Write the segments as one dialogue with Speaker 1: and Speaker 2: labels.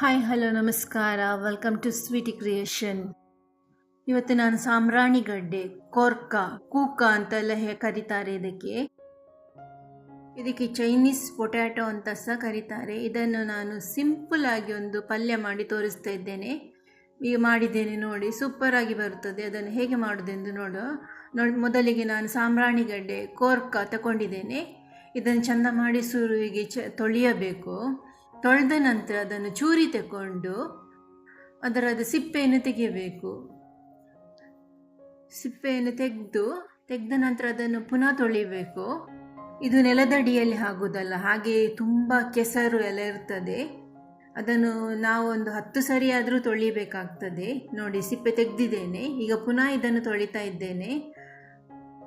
Speaker 1: Hi hello ನಮಸ್ಕಾರ. Welcome to sweety creation ಇವತ್ತು ನಾನು ಸಾಮ್ರಾಣಿಗಡ್ಡೆ ಕೋರ್ಕ, ಕೂಕ ಅಂತೆಲ್ಲ ಹೇ ಕರೀತಾರೆ ಇದಕ್ಕೆ. ಇದಕ್ಕೆ ಚೈನೀಸ್ ಪೊಟ್ಯಾಟೊ ಅಂತ ಸಹ ಕರೀತಾರೆ. ಇದನ್ನು ನಾನು ಸಿಂಪಲ್ ಆಗಿ ಒಂದು ಪಲ್ಯ ಮಾಡಿ ತೋರಿಸ್ತಾ ಇದ್ದೇನೆ. ಈಗ ಮಾಡಿದ್ದೇನೆ ನೋಡಿ ಸೂಪರ್ ಆಗಿ ಬರುತ್ತದೆ. ಅದನ್ನು ಹೇಗೆ ಮಾಡೋದೆಂದು ನೋಡು. ನೋಡಿ, ಮೊದಲಿಗೆ ನಾನು ಸಾಮ್ರಾಣಿಗಡ್ಡೆ ಕೋರ್ಕ ತಗೊಂಡಿದ್ದೇನೆ. ಇದನ್ನು ಚಂದ ಮಾಡಿ ಸುರುವಿಗೆ ಚ, ತೊಳೆಯಬೇಕು. ತೊಳೆದ ನಂತರ ಅದನ್ನು ಚೂರಿ ತಗೊಂಡು ಅದರದ ಸಿಪ್ಪೆಯನ್ನು ತೆಗೆಯಬೇಕು. ಸಿಪ್ಪೆಯನ್ನು ತೆಗೆದು ತೆಗೆದ ನಂತರ ಅದನ್ನು ಪುನಃ ತೊಳಿಬೇಕು ಇದು ನೆಲದಡಿಯಲ್ಲಿ ಆಗೋದಲ್ಲ ಹಾಗೆ ತುಂಬ ಕೆಸರು ಎಲ್ಲ ಇರ್ತದೆ. ಅದನ್ನು ನಾವು ಒಂದು ಹತ್ತು ಸರಿ ಆದರೂ ತೊಳಿಬೇಕಾಗ್ತದೆ ನೋಡಿ, ಸಿಪ್ಪೆ ತೆಗೆದಿದ್ದೇನೆ. ಈಗ ಪುನಃ ಇದನ್ನು ತೊಳಿತಾ ಇದ್ದೇನೆ.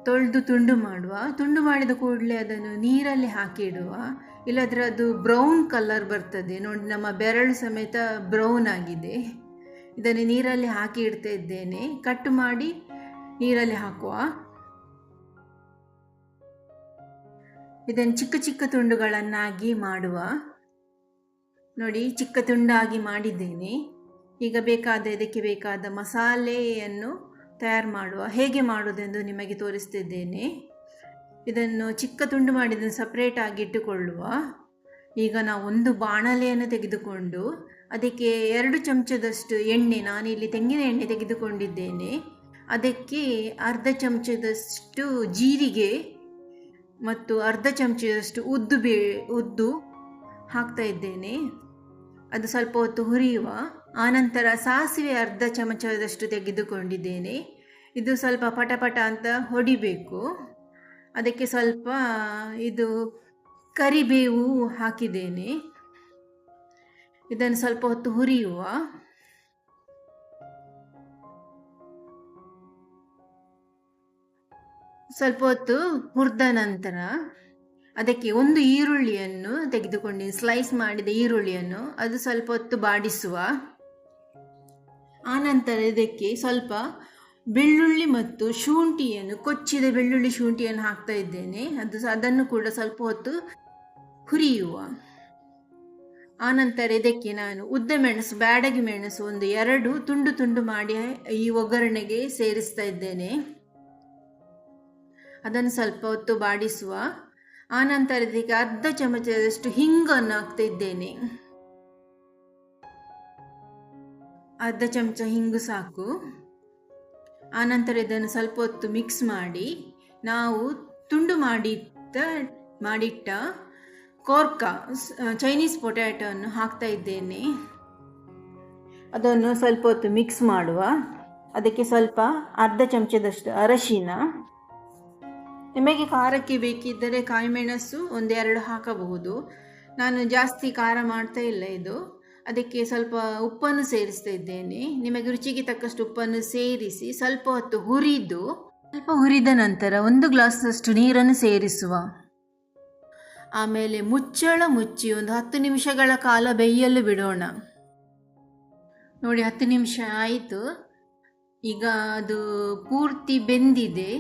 Speaker 1: ತೊಳೆದು ತುಂಡು ಮಾಡುವ. ತುಂಡು ಮಾಡಿದ ಕೂಡಲೇ ಅದನ್ನು ನೀರಲ್ಲಿ ಹಾಕಿಡುವ ಇಲ್ಲದ್ರೆ ಅದು ಬ್ರೌನ್ ಕಲರ್ ಬರ್ತದೆ. ನೋಡಿ, ನಮ್ಮ ಬೆರಳು ಸಮೇತ ಬ್ರೌನ್ ಆಗಿದೆ. ಇದನ್ನು ನೀರಲ್ಲಿ ಹಾಕಿ ಇಡ್ತಾ ಇದ್ದೇನೆ. ಕಟ್ ಮಾಡಿ ನೀರಲ್ಲಿ ಹಾಕುವ. ಇದನ್ನು ಚಿಕ್ಕ ಚಿಕ್ಕ ತುಂಡುಗಳನ್ನಾಗಿ ಮಾಡುವ. ನೋಡಿ, ಚಿಕ್ಕ ತುಂಡಾಗಿ ಮಾಡಿದ್ದೇನೆ. ಈಗ ಬೇಕಾದ, ಇದಕ್ಕೆ ಬೇಕಾದ ಮಸಾಲೆಯನ್ನು ತಯಾರು ಮಾಡುವ, ಹೇಗೆ ಮಾಡುವುದೆಂದು ನಿಮಗೆ ತೋರಿಸ್ತಿದ್ದೇನೆ. ಇದನ್ನು ಚಿಕ್ಕ ತುಂಡು ಮಾಡಿದ್ದನ್ನು ಸಪ್ರೇಟಾಗಿ ಇಟ್ಟುಕೊಳ್ಳುವ. ಈಗ ನಾವು ಒಂದು ಬಾಣಲೆಯನ್ನು ತೆಗೆದುಕೊಂಡು, ಅದಕ್ಕೆ ಎರಡು ಚಮಚದಷ್ಟು ಎಣ್ಣೆ, ನಾನು ಇಲ್ಲಿ ತೆಂಗಿನ ಎಣ್ಣೆ ತೆಗೆದುಕೊಂಡಿದ್ದೇನೆ. ಅದಕ್ಕೆ ಅರ್ಧ ಚಮಚದಷ್ಟು ಜೀರಿಗೆ ಮತ್ತು ಅರ್ಧ ಚಮಚದಷ್ಟು ಉದ್ದು ಬೇ, ಉದ್ದು ಹಾಕ್ತಾ ಇದ್ದೇನೆ. ಅದು ಸ್ವಲ್ಪ ಹೊತ್ತು ಹುರಿಯುವ. ಆನಂತರ ಸಾಸಿವೆ ಅರ್ಧ ಚಮಚದಷ್ಟು ತೆಗೆದುಕೊಂಡಿದ್ದೇನೆ. ಇದು ಸ್ವಲ್ಪ ಪಟಪಟ ಅಂತ ಹೊಡಿಬೇಕು. ಅದಕ್ಕೆ ಸ್ವಲ್ಪ ಇದು ಕರಿಬೇವು ಹಾಕಿದ್ದೇನೆ. ಇದನ್ನು ಸ್ವಲ್ಪ ಹೊತ್ತು ಹುರಿಯುವ. ಸ್ವಲ್ಪ ಹೊತ್ತು ಹುರಿದ ನಂತರ ಅದಕ್ಕೆ ಒಂದು ಈರುಳ್ಳಿಯನ್ನು ತೆಗೆದುಕೊಂಡು ಸ್ಲೈಸ್ ಮಾಡಿದ ಈರುಳ್ಳಿಯನ್ನು ಅದು ಸ್ವಲ್ಪ ಹೊತ್ತು ಬಾಡಿಸುವ. ಆನಂತರ ಇದಕ್ಕೆ ಸ್ವಲ್ಪ ಬೆಳ್ಳುಳ್ಳಿ ಮತ್ತು ಶುಂಠಿಯನ್ನು, ಕೊಚ್ಚಿದ ಬೆಳ್ಳುಳ್ಳಿ ಶುಂಠಿಯನ್ನು ಹಾಕ್ತಾ ಇದ್ದೇನೆ. ಅದು ಅದನ್ನು ಕೂಡ ಸ್ವಲ್ಪ ಹೊತ್ತು ಹುರಿಯುವ. ಆನಂತರ ಇದಕ್ಕೆ ನಾನು ಉದ್ದ ಮೆಣಸು, ಬ್ಯಾಡಗಿ ಮೆಣಸು ಒಂದು ಎರಡು ತುಂಡು ತುಂಡು ಮಾಡಿ ಈ ಒಗ್ಗರಣೆಗೆ ಸೇರಿಸ್ತಾ ಇದ್ದೇನೆ. ಅದನ್ನು ಸ್ವಲ್ಪ ಹೊತ್ತು ಬಾಡಿಸುವ. ಆನಂತರ ಇದಕ್ಕೆ ಅರ್ಧ ಚಮಚದಷ್ಟು ಹಿಂಗನ್ನು ಹಾಕ್ತಾ ಇದ್ದೇನೆ. ಅರ್ಧ ಚಮಚ ಹಿಂಗು ಸಾಕು. ಆನಂತರ ಇದನ್ನು ಸ್ವಲ್ಪ ಹೊತ್ತು ಮಿಕ್ಸ್ ಮಾಡಿ, ನಾವು ತುಂಡು ಮಾಡಿಟ್ಟ ಮಾಡಿಟ್ಟ ಕೋರ್ಕ ಚೈನೀಸ್ ಪೊಟ್ಯಾಟೋವನ್ನು ಹಾಕ್ತಾ ಇದ್ದೇನೆ. ಅದನ್ನು ಸ್ವಲ್ಪ ಹೊತ್ತು ಮಿಕ್ಸ್ ಮಾಡುವ. ಅದಕ್ಕೆ ಸ್ವಲ್ಪ ಅರ್ಧ ಚಮಚದಷ್ಟು ಅರಶಿನ. ನಿಮಗೆ ಖಾರಕ್ಕೆ ಬೇಕಿದ್ದರೆ ಕಾಯಿಮೆಣಸು ಒಂದೆರಡು ಹಾಕಬಹುದು. ನಾನು ಜಾಸ್ತಿ ಖಾರ ಮಾಡ್ತಾ ಇಲ್ಲ ಇದು. ಅದಕ್ಕೆ ಸ್ವಲ್ಪ ಉಪ್ಪನ್ನು ಸೇರಿಸ್ತಾ ಇದ್ದೇನೆ ನಿಮಗೆ ರುಚಿಗೆ ತಕ್ಕಷ್ಟು ಉಪ್ಪನ್ನು ಸೇರಿಸಿ ಸ್ವಲ್ಪ ಹೊತ್ತು ಹುರಿದು, ಸ್ವಲ್ಪ ಹುರಿದ ನಂತರ ಒಂದು ಗ್ಲಾಸಷ್ಟು ನೀರನ್ನು ಸೇರಿಸುವ. ಆಮೇಲೆ ಮುಚ್ಚಳ ಮುಚ್ಚಿ ಒಂದು ಹತ್ತು ನಿಮಿಷಗಳ ಕಾಲ ಬೇಯಲು ಬಿಡೋಣ. ನೋಡಿ, ಹತ್ತು ನಿಮಿಷ ಆಯಿತು. ಈಗ ಅದು ಪೂರ್ತಿ ಬೆಂದಿದೆ.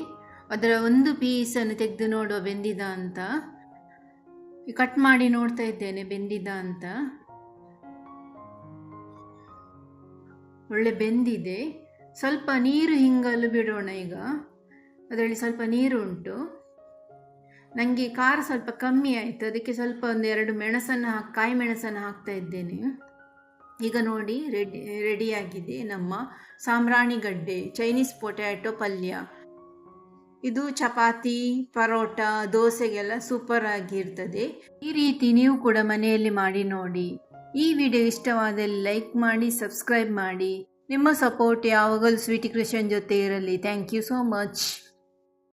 Speaker 1: ಅದರ ಒಂದು ಪೀಸನ್ನು ತೆಗೆದು ನೋಡುವ ಬೆಂದಿದ ಅಂತ. ಕಟ್ ಮಾಡಿ ನೋಡ್ತಾ ಇದ್ದೇನೆ ಬೆಂದಿದ ಅಂತ. ಒಳ್ಳೆ ಬೆಂದಿದೆ. ಸ್ವಲ್ಪ ನೀರು ಹಿಂಗಲು ಬಿಡೋಣ ಈಗ. ಅದರಲ್ಲಿ ಸ್ವಲ್ಪ ನೀರು ಉಂಟು. ನನಗೆ ಖಾರ ಸ್ವಲ್ಪ ಕಮ್ಮಿ ಆಯಿತು. ಅದಕ್ಕೆ ಸ್ವಲ್ಪ ಒಂದು ಎರಡು ಮೆಣಸನ್ನು ಹಾಕಿ, ಕಾಯಿ ಮೆಣಸನ್ನು ಹಾಕ್ತಾ ಇದ್ದೇನೆ. ಈಗ ನೋಡಿ, ರೆಡಿ ರೆಡಿಯಾಗಿದೆ ನಮ್ಮ ಸಾಂಬ್ರಾಣಿಗಡ್ಡೆ ಚೈನೀಸ್ ಪೊಟ್ಯಾಟೊ ಪಲ್ಯ. ಇದು ಚಪಾತಿ, ಪರೋಟ, ದೋಸೆಗೆಲ್ಲ ಸೂಪರ್ ಆಗಿರ್ತದೆ. ಈ ರೀತಿ ನೀವು ಕೂಡ ಮನೆಯಲ್ಲಿ ಮಾಡಿ ನೋಡಿ. ಈ ವಿಡಿಯೋ ಇಷ್ಟವಾದಲ್ಲಿ ಲೈಕ್ ಮಾಡಿ, ಸಬ್ಸ್ಕ್ರೈಬ್ ಮಾಡಿ. ನಿಮ್ಮ ಸಪೋರ್ಟ್ ಯಾವಾಗಲೂ ಸ್ವೀಟಿ ಕೃಷನ್ ಜೊತೆ ಇರಲಿ. Thank you so much